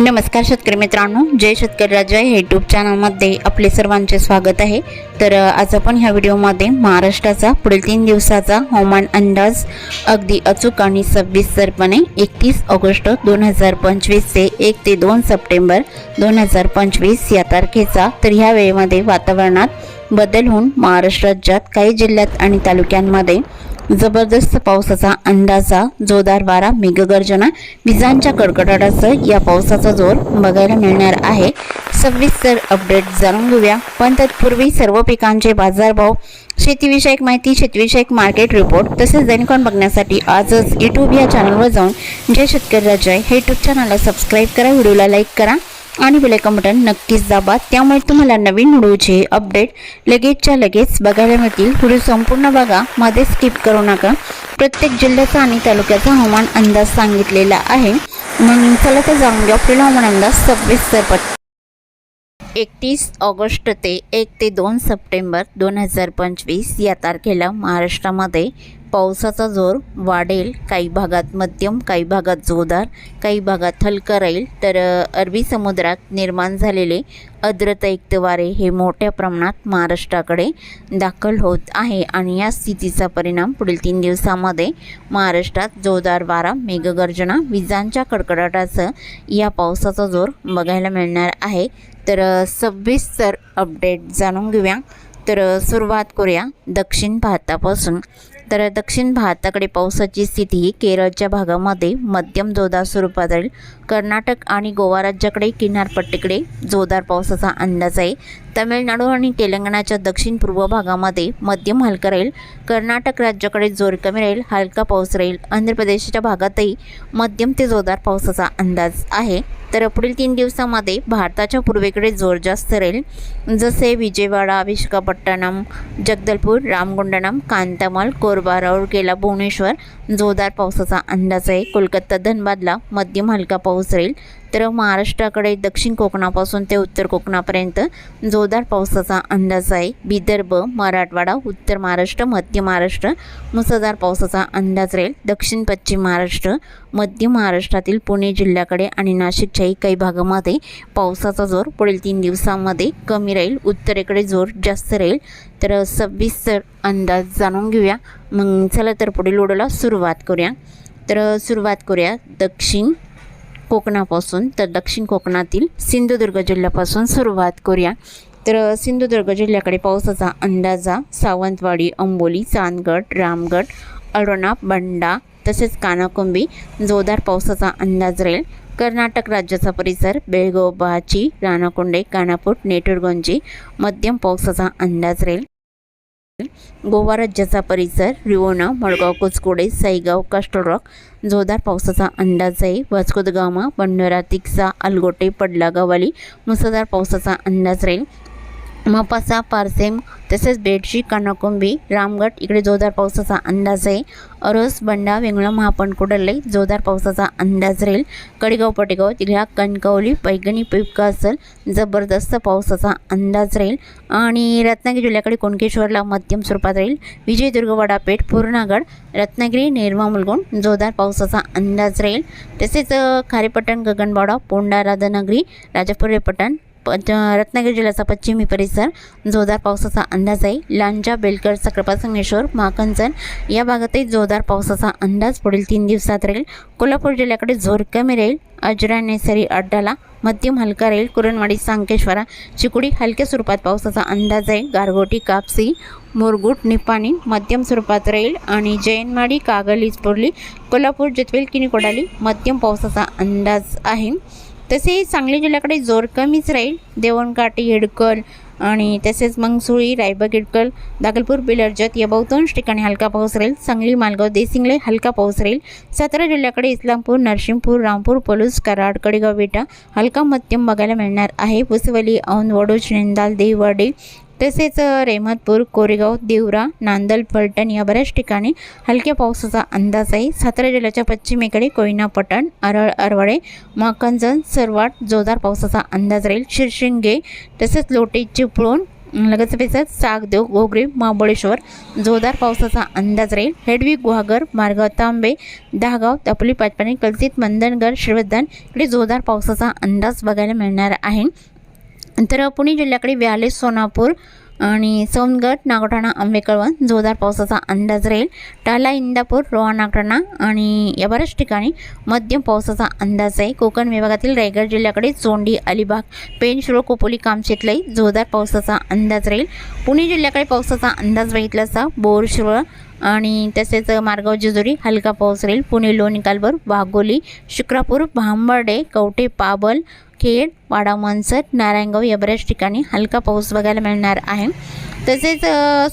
नमस्कार शेतकरी मित्रांनो जय शेतकरी राजा हे यूट्यूब चॅनलमध्ये आपले सर्वांचे स्वागत आहे. तर आज आपण ह्या व्हिडिओमध्ये महाराष्ट्राचा पुढील तीन दिवसाचा हवामान अंदाज अगदी अचूक आणि सविस्तरपणे एकतीस ऑगस्ट दोन हजार पंचवीस ते एक ते दोन सप्टेंबर दोन हजार पंचवीस या तारखेचा तर ह्या वेळेमध्ये वातावरणात बदल होऊन महाराष्ट्र राज्यात काही जिल्ह्यात आणि तालुक्यांमध्ये जबरदस्त पावसाचा अंदाजा जोरदार वारा मेघगर्जना विजांच्या कडकडाटासह या पावसाचा जोर बघायला मिळणार आहे. सविस्तर अपडेट जाणून घेऊया. पण तत्पूर्वी सर्व पिकांचे बाजारभाव शेतीविषयक माहिती शेतीविषयक मार्केट रिपोर्ट तसेच दैनिकॉन बघण्यासाठी आजच यूट्यूब या चॅनलवर जाऊन जे शेतकरी राजा हे यूट्यूब चॅनलला सबस्क्राईब करा व्हिडिओला लाईक करा. आणि बेलायकॉन बटन नक्कीच दाबा. त्यामुळे तुम्हाला नवीन व्हिडिओचे अपडेट लगेचच्या लगेच बघायला मिळतील. व्हिडिओ संपूर्ण बघा. मध्ये स्किप करू नका. प्रत्येक जिल्ह्याचा आणि तालुक्याचा हवामान अंदाज सांगितलेला आहे. मग चला तर जाऊन घ्या. आपल्याला हवामान अंदाज सव्वीस पट एकतीस ऑगस्ट ते एक ते दोन सप्टेंबर दोन हजार पंचवीस या तारखेला महाराष्ट्रामध्ये पावसाचा जोर वाढेल. काही भागात मध्यम काही भागात जोरदार काही भागात हलका राहील. तर अरबी समुद्रात निर्माण झालेले आर्द्रतायुक्त वारे हे मोठ्या प्रमाणात महाराष्ट्राकडे दाखल होत आहे आणि या स्थितीचा परिणाम पुढील तीन दिवसामध्ये महाराष्ट्रात जोरदार वारा मेघगर्जना विजांच्या कडकडाटासह या पावसाचा जोर बघायला मिळणार आहे. तर सव्वीस तर अपडेट जाणून घेऊया. तर सुरुवात करूया दक्षिण भारतापासून. तर दक्षिण भारताकडे पावसाची स्थिती ही केरळच्या भागामध्ये मध्यम जोरदार स्वरूपात राहील. कर्नाटक आणि गोवा राज्याकडे किनारपट्टीकडे जोरदार पावसाचा अंदाज आहे. तमिळनाडू आणि तेलंगणाच्या दक्षिण पूर्व भागामध्ये मध्यम हलका राहील. कर्नाटक राज्याकडे जोर कमी राहील हलका पाऊस राहील. आंध्र प्रदेशच्या भागातही मध्यम ते जोरदार पावसाचा अंदाज आहे. तर पुढील तीन दिवसामध्ये भारताच्या पूर्वेकडे जोर जास्त राहील. जसे विजयवाडा विशाखापट्टणम जगदलपूर रामगुंडणम कांतामल कोरबा राऊरकेला भुवनेश्वर जोरदार पावसाचा अंदाज आहे. कोलकाता धनबादला मध्यम हलका पाऊस राहील. तर महाराष्ट्राकडे दक्षिण कोकणापासून ते उत्तर कोकणापर्यंत जोरदार पावसाचा अंदाज आहे. विदर्भ मराठवाडा उत्तर महाराष्ट्र मध्य महाराष्ट्र मुसळधार पावसाचा अंदाज राहील. दक्षिण पश्चिम महाराष्ट्र मध्य महाराष्ट्रातील पुणे जिल्ह्याकडे आणि नाशिकच्याही काही भागामध्ये पावसाचा जोर पुढील तीन दिवसांमध्ये कमी राहील. उत्तरेकडे जोर जास्त राहील. तर सविस्तर अंदाज जाणून घेऊया. मग चला तर पुढील लोडला सुरुवात करूया. तर सुरुवात करूया दक्षिण कोकणापासून. तर दक्षिण कोकणातील सिंधुदुर्ग जिल्ह्यापासून सुरुवात करूया. तर सिंधुदुर्ग जिल्ह्याकडे पावसाचा अंदाजा सावंतवाडी अंबोली चांदगड रामगड अरोणा बंडा तसेच कानाकोंबी जोरदार पावसाचा अंदाज राहील. कर्नाटक राज्याचा परिसर बेळगाव बाची राणाकोंडे कानापूर नेटुरगंजी मध्यम पावसाचा अंदाज राहील. गोवा राज्याचा परिसर रिवोना मडगाव कुचकोडे साईगाव कास्टलरॉक जोरदार पावसाचा अंदाज आहे. वास्कोदगामा द गामा तिक्सा अलगोटे पडला गवाली मुसळधार पावसाचा अंदाज राहील. मपासा पारसेम तसेच बेडशी कानाकोंबी रामगड इकडे जोरदार पावसाचा अंदाज आहे. अरस बंडा वेंगळा महापण कुडले जोरदार पावसाचा अंदाज राहील. कडेगाव पटेगाव तिघ्या कणकवली पैगणी पिपका असेल. जबरदस्त पावसाचा अंदाज राहील. आणि रत्नागिरी जिल्ह्याकडे कोणकेश्वरला मध्यम स्वरूपात राहील. विजयदुर्ग वडापेठ पूर्णागड रत्नागिरी निर्मा मुलगुण जोरदार पावसाचा अंदाज राहील. तसेच खारेपट्टण गगनबावडा पोंडा राधानगरी राजापुरे पटण रत्नागिरी जिल्ह्याचा पश्चिमी परिसर जोरदार पावसाचा अंदाज आहे लांजा बेलकर सक्रापा संगमेश्वर या भागातही जोरदार पावसाचा अंदाज पुढील तीन दिवसात राहील. कोल्हापूर जिल्ह्याकडे जोर कमी राहील. अजरा नेसरी अड्डाला मध्यम हलका राहील. कुरणवाडी सांकेश्वरा चिकुडी हलक्या स्वरूपात पावसाचा अंदाज आहे. गारगोटी कापसी मुरगुट निपाणी मध्यम स्वरूपात राहील आणि जैनमाडी कागल इस्पोर्ली कोल्हापूर जितवेल किनी कोडाली मध्यम पावसाचा अंदाज आहे. तसेच सांगली जिल्ह्याकडे जोर कमीच राहील. देवणकाटी हिडकल आणि तसेच मंगसुळी रायबग हिडकल दागलपूर बिलर्जत या बहुतांश ठिकाणी हलका पाऊस राहील. सांगली मालगाव देसिंगले हलका पाऊस राहील. सातारा जिल्ह्याकडे इस्लामपूर नरसिंहपूर रामपूर पलूस कराड कडेगाव बेटा हलका मध्यम बघायला मिळणार आहे. पुसवली औंध वडोज निंदाल देववाडी तसेच रेमतपूर रेहमतपूर कोरेगाव देवरा नांदल फलटण या बऱ्याच ठिकाणी हलक्या पावसाचा अंदाज आहे. सातारा जिल्ह्याच्या पश्चिमेकडे कोयना पटण अरळ अरवडे माकंजन सरवाट जोरदार पावसाचा अंदाज राहील. शिरशिंगे तसेच लोटे चिपळूण लगेच पेचत सागदेव घोगरे महाबळेश्वर जोरदार पावसाचा अंदाज राहील. हेडवी गुहागर मार्गाव तांबे दहागाव तपली पाचपाणी कलतीत मंदनगड श्रीवर्धन इकडे जोरदार पावसाचा अंदाज बघायला मिळणार आहे. तर पुणे जिल्ह्याकडे व्यालेस सोनापूर आणि सोनगड नागठाणा आंबेकळवण जोरदार पावसाचा अंदाज राहील. टाला इंदापूर रोहा नागठाणा आणि या बऱ्याच ठिकाणी मध्यम पावसाचा अंदाज आहे. कोकण विभागातील रायगड जिल्ह्याकडे चोंडी अलिबाग पेनशुरो कोपोली कामशेतलाही जोरदार पावसाचा अंदाज राहील. पुणे जिल्ह्याकडे पावसाचा अंदाज बघितला असता बोर आणि तसेच मार्गाव जेजुरी हलका पाऊस राहील. पुणे लोणी कालभर वाघोली शुक्रापूर भांबर्डे कवटे पाबल खेड वाडा मनसर नारायणगाव या बऱ्याच ठिकाणी हलका पाऊस बघायला मिळणार आहे. तसेच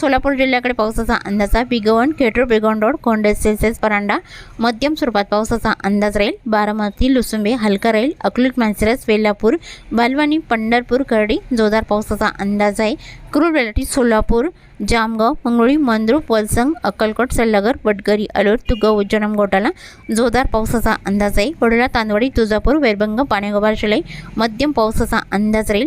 सोलापूर जिल्ह्याकडे पावसाचा अंदाज आहे. बिगवण खेटर बिगवण रोड कोंडे सेल्सेस परांडा मध्यम स्वरूपात पावसाचा अंदाज राहील. बारामती लुसुंबे हलका राहील. अकलूट मानसिरस वेल्लापूर बालवानी पंढरपूर करडी जोरदार पावसाचा अंदाज आहे. क्रूर वेलाटी सोलापूर जामगाव मंगळी मंद्रुप वलसंग अक्कलकोट सल्लागर वडगरी अलोट तुगाव उज्जनम गोटाला जोरदार पावसाचा अंदाज आहे वडोला तांदवाडी तुळजापूर वैरभंग पाण्यागोबार शिलाई मध्यम पावसाचा अंदाज राहील.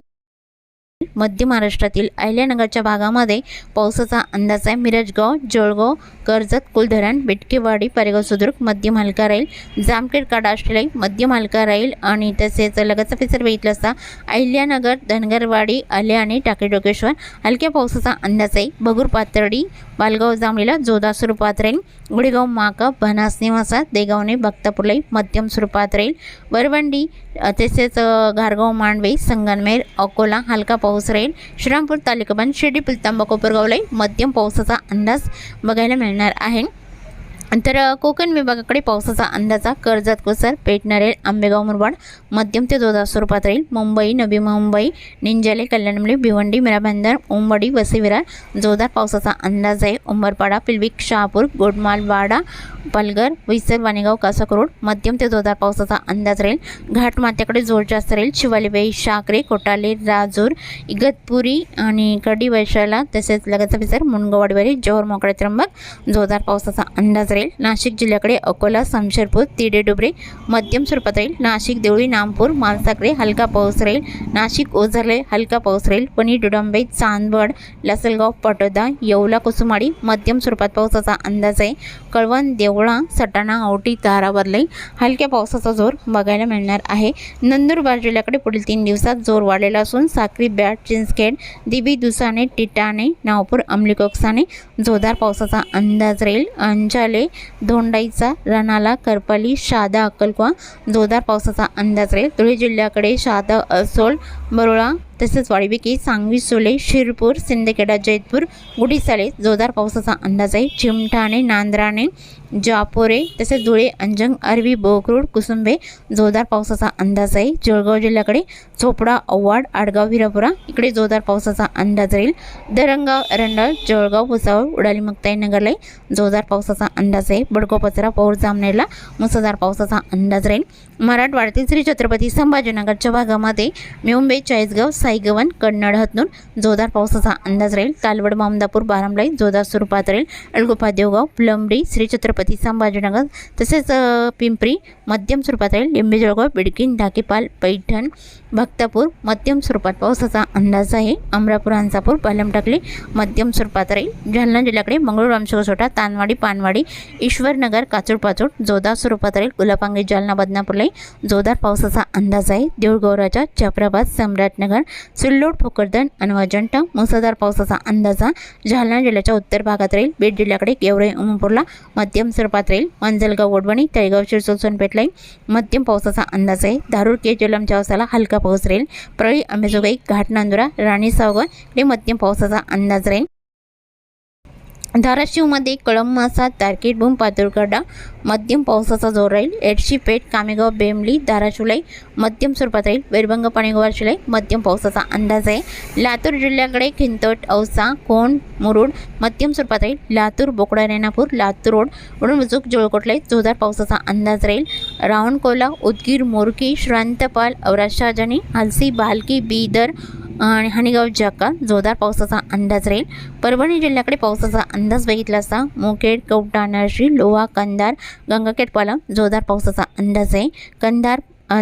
मध्य महाराष्ट्रातील अहिल्यानगरच्या भागामध्ये पावसाचा अंदाज आहे. मिरजगाव जळगाव कर्जत कुलधरण बिटकेवाडी पारेगाव सुद्रुक मध्यम हलका राहील जामखेड काडा मध्यम हलका राहील आणि तसेच लगतचा पिसर बघितलं असता अहिल्यानगर धनगरवाडी आल्याने आणि टाके डोकेश्वर हलक्या पावसाचा अंदाज आहे भगूर पातर्डी बालगाव जांभळीला जोधा स्वरूपात राहील गुडेगाव माका भनास निवासा देगावने भक्तापूरलाई मध्यम स्वरूपात राहील वरवंडी तसेच घारगाव मांडवे संगनमेर अकोला हलका पाऊस राहील श्रीरामपूर तालुकाबंद शिर्डी पुलतांबा कोपरगावलाई मध्यम पावसाचा अंदाज बघायला मिळणार आहे. तर कोकण विभागाकडे पावसाचा अंदाजा कर्जत कोसर पेटणारे आंबेगाव मुरबाड मध्यम ते जोरदार स्वरूपात राहील. मुंबई नवी मुंबई निंजाले कल्याणमुळे भिवंडी मिराबंदर उंबडी वसईविरार जोरदार पावसाचा अंदाज आहे. उंबरपाडा पिलविक शहापूर गोडमालवाडा पालघर विसर वाणेगाव कासाकरोड मध्यम ते जोरदार पावसाचा अंदाज राहील. घाट माथ्याकडे जोर जास्त राहील. शिवालीबाई शाकरे कोटाले राजूर इगतपुरी आणि कडी वैशाला तसेच लगतचा विसर मुनगवाडीवाडी जोहर मोकळे त्र्यंबक जोरदार पावसाचा अंदाज राहील नाशिक जिल्ह्याकडे अकोला समशेरपूर तिडेडुबरे मध्यम स्वरूपात राहील नाशिक देवळी नामपूर माणसाकडे हलका पाऊस राहील नाशिक ओझरले हलका पाऊस राहील पणी डुडंबे चांदवड लसलगाव पटोदा येवला कुसुमाडी मध्यम स्वरूपात पावसाचा अंदाज आहे. कळवण देवळा सटाणा औटी तारावरले हलक्या पावसाचा जोर बघायला मिळणार आहे. नंदुरबार जिल्ह्याकडे पुढील तीन दिवसात जोर वाढलेला असून साक्री बॅट चिंचखेड दिबी दुसाने टिटाणे नावपूर अमलिकोक्साने जोरदार पावसाचा अंदाज राहील. अंजाले धोंडाईचा रणाला करपाली शादा अक्कलकुवा. जोरदार पावसाचा अंदाज राहील. धुळे जिल्ह्याकडे शादा असोल बरोळा तसेच वाडीबिकी सांगवी सोले शिरपूर सिंदखेडा जैतपूर गुढीसाले जोरदार पावसाचा अंदाज आहे. चिमठाणे नांद्राणे जापोरे तसेच धुळे अंजंग अरवी बोकरूड कुसुंबे जोरदार पावसाचा अंदाज आहे. जळगाव जिल्ह्याकडे चोपडा अव्वाड आडगाव विरापुरा इकडे जोरदार पावसाचा अंदाज राहील. दरंगाव एरंडाळ जळगाव भुसावळ उडाली मुक्ताई नगरला जोरदार पावसाचा अंदाज आहे. बडको पचरा पौर जामनेरला मुसळधार पावसाचा अंदाज राहील. मराठवाड्यातील श्री छत्रपती संभाजीनगरच्या भागामध्ये मुंबई चाळीसगाव साईगवन कन्नड हतनूर जोरदार पावसाचा अंदाज राहील. तालवड मामदापूर बारामलाई जोरदार स्वरूपात राहील. अळगोपा देवगाव प्लंबडी श्री छत्रपती संभाजीनगर तसेच पिंपरी मध्यम स्वरूपात राहील. लिंबे जळगाव बिडकीन ढाकेपाल पैठण भक्तापूर मध्यम स्वरूपात पावसाचा अंदाज आहे. अमरापूर हंसापूर पालम टाकली मध्यम स्वरूपात राहील. जालना जिल्ह्याकडे मंगळूर रामशिवसोटा तानवाडी पानवाडी ईश्वरनगर काचूड पाचोड जोरदार स्वरूपात राहील. गुलापांगे जालना बदनापूरलाई जोरदार पावसाचा अंदाज आहे. देऊळगौराच्या जाफराबाद सम्राटनगर सिल्लोड भोकरदन आणि मुसळधार पावसाचा अंदाज जालना जिल्ह्याच्या उत्तर भागात राहील. बीड जिल्ह्याकडे गेवराई उमपूरला मध्यम स्वरूपात राहील. मंजलगाव वडवणी तळेगाव शिरसोल सोनपेठलाई मध्यम पावसाचा अंदाज आहे. धारूर के जलमच्या पावसाला हलका पाऊस राहील. प्रळी अंबेजोगाई घाट नांदुरा राणी सावगण इकडे मध्यम पावसाचा अंदाज राहील. धाराशिवमध्ये कळंब मासा तारकेट भूम पातुरकडा मध्यम पावसाचा जोर राहील. एडशी पेठ कामेगाव बेमली धाराशिवलाई मध्यम स्वरूपात राहील. वैरभंग पाणीगोवार शिलाई मध्यम पावसाचा अंदाज आहे. लातूर जिल्ह्याकडे खिंतोट औसा कोण मुरुड मध्यम स्वरूपात राहील. लातूर बोकडा रेणापूर लातूर रोड वडून बुजुक जोळकोटलाई जोरदार पावसाचा अंदाज राहील. रावणकोला उदगीर मोरकी श्रांतपाल औराशाजनी हलसी भालकी बीदर आणि हणीगाव जाका जोरदार पावसाचा अंदाज राहील. परभणी जिल्ह्याकडे पावसाचा अंदाज बघितला असता मुखेड कवटा नरशी लोहा कंदार गंगाखेड पालम जोरदार पावसाचा अंदाज आहे. कंधार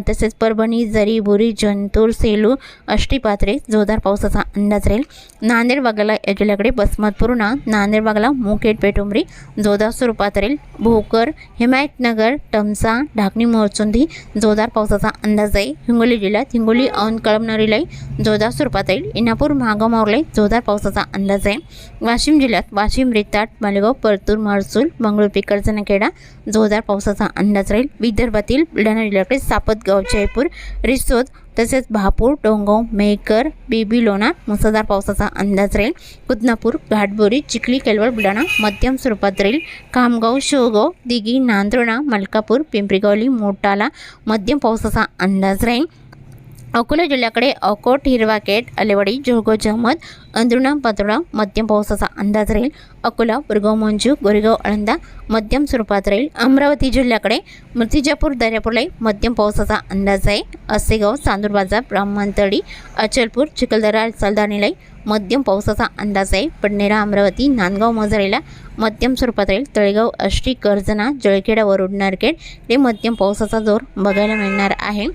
तसेच परभणी जरी बुरी जंतूर सेलू अष्टीपात्रे जोरदार पावसाचा अंदाज राहील. नांदेड भागाला जिल्ह्याकडे बसमत पूर्णा नांदेड भागाला मुखेड पेटुंबरी जोरदार स्वरूपात राहील. भोकर हिमायतनगर टमसा ढाकणी मोरचुंदी जोरदार पावसाचा अंदाज आहे. हिंगोली जिल्ह्यात हिंगोली औन कळमनुरीलाही जोरदार स्वरूपात राहील. इनापूर महागामावरलाही जोरदार पावसाचा अंदाज आहे. वाशिम जिल्ह्यात वाशिम रिताट मालेगाव परतूर महसूल मंगळूर पिकरजनखेडा जोरदार पावसाचा अंदाज राहील. विदर्भातील बुलढाणा जिल्ह्याकडे सापतगाव जयपूर रिसोद तसेच भापूर डोंगाव मेहकर बेबी लोणा मुसळधार पावसाचा अंदाज राहील. कुदनापूर घाटबोरी चिखली केलवड बुलढाणा मध्यम स्वरूपात राहील. खामगाव शेवगाव दिघी नांद्रोणा मलकापूर पिंपरीगवली मोटाला मध्यम पावसाचा अंदाज राहील. अकोला जिल्ह्याकडे अकोट हिरवाकेट अलेवाडी जोगो जहमत अंदरुणा पातोडा मध्यम पावसाचा अंदाज राहील. अकोला बुरगाव मंजू गोरेगाव आळंदा मध्यम स्वरूपात राहील. अमरावती जिल्ह्याकडे मूर्तिजापूर दर्यापूरलाही मध्यम पावसाचा अंदाज आहे. असेगाव चांदूर बाजार ब्राह्मणतळी अचलपूर चिखलदरा सालदानीलाही मध्यम पावसाचा अंदाज आहे. पडनेरा अमरावती नांदगाव मजरेला मध्यम स्वरूपात राहील. तळेगाव अष्टी कर्जना जळखेडा वरुड नारखेड हे मध्यम पावसाचा जोर बघायला मिळणार आहे.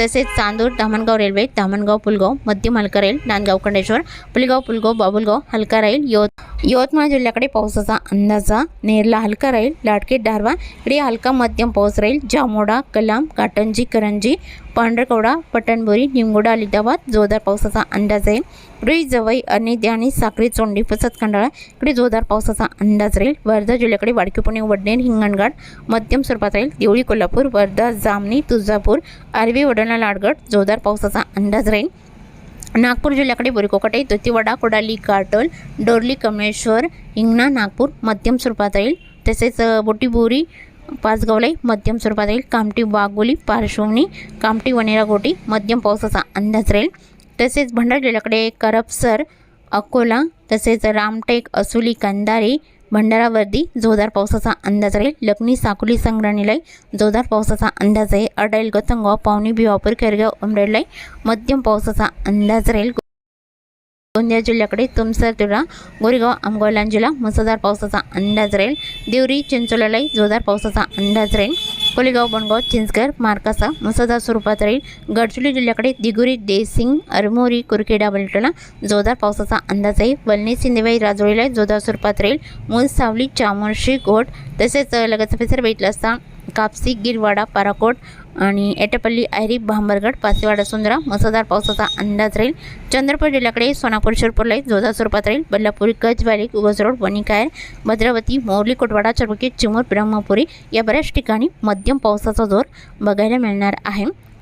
तसेच चांदूर धामणगाव रेल्वे धामणगाव पुलगाव मध्य हलका नांदगाव खंडेश्वर पुलगाव पुलगाव बाबुलगाव हलका राहील यवत यवतमाळ जिल्ह्याकडे पावसाचा अंदाजा. नेरला हलका राहील लाटके दारवा इकडे हलका मध्यम पाऊस राहील. जामोडा कलाम काटंजी करंजी पांढरकवडा पटणबोरी निमगोडा अलिदाबाद जोरदार पावसाचा अंदाज आहे. रुई जवई अनेद्या आणि साखरी चोंडी पसत खंडाळा. इकडे जोरदार पावसाचा अंदाज राहील. वर्धा जिल्ह्याकडे वाडकी पुणे वडनेर हिंगणघाट मध्यम स्वरूपात राहील. देवळी कोल्हापूर वर्धा जामणी तुळजापूर आर्वी वडणा लाडगड जोरदार पावसाचा अंदाज राहील. नागपूर जिल्ह्याकडे बोरीकोकटे तुतीवाडा कोडाली काटोल डोरली कमेश्वर हिंगणा नागपूर मध्यम स्वरूपात राहील. तसेच बोटीबोरी पाचगावलाही मध्यम स्वरूपात राहील. कामटी वागोली पार्श्वनी कामटी वनेरा गोटी मध्यम पावसाचा अंदाज राहील. तसेच भंडारा जिल्ह्याकडे करपसर अकोला तसेच रामटेक असुली कंदारी भंडारावरती जोरदार पावसाचा अंदाज राहील. लखनी साकोली संग्रहालय जोरदार पावसाचा अंदाज आहे. अडाईल गतंगाव पावनी भिवापूर केरगाव उमरेडलाई. मध्यम पावसाचा अंदाज राहील. गोंदिया जिल्ह्याकडे तुमसर तुरा गोरेगाव अंगोलान लांजीला मुसळधार पावसाचा अंदाज राहील. देवरी चिंचोल्यालाही जोरदार पावसाचा अंदाज राहील. कोलेगाव बनगाव चिंचकर मार्कासा मुसळधार स्वरूपात राहील. गडचिरोली जिल्ह्याकडे दिगुरी देसिंग अरमोरी कुरखेडा बलटोला जोरदार पावसाचा अंदाज आहे. वलनी सिंदेवाई राजोळीला जोरदार स्वरूपात राहील. मूल सावली चामोर्शी घोट तसेच लगतचा फेसर बघितलं असता कापसी गिरवाडा पाराकोट आणि एटपल्ली आयरी भांबरगड पासेवाडा सुंदरा मुसळधार पावसाचा अंदाज राहील. चंद्रपूर जिल्ह्याकडे सोनापूर शिरपूरलाही जोरदार स्वरूपात राहील. बल्लापूर गजवाली उगस रोड वणिकायर भद्रावती मोरली कोटवाडा चरबुकी चिमूर ब्रह्मपुरी या बऱ्याच ठिकाणी मध्यम पावसाचा जोर बघायला मिळणार आहे.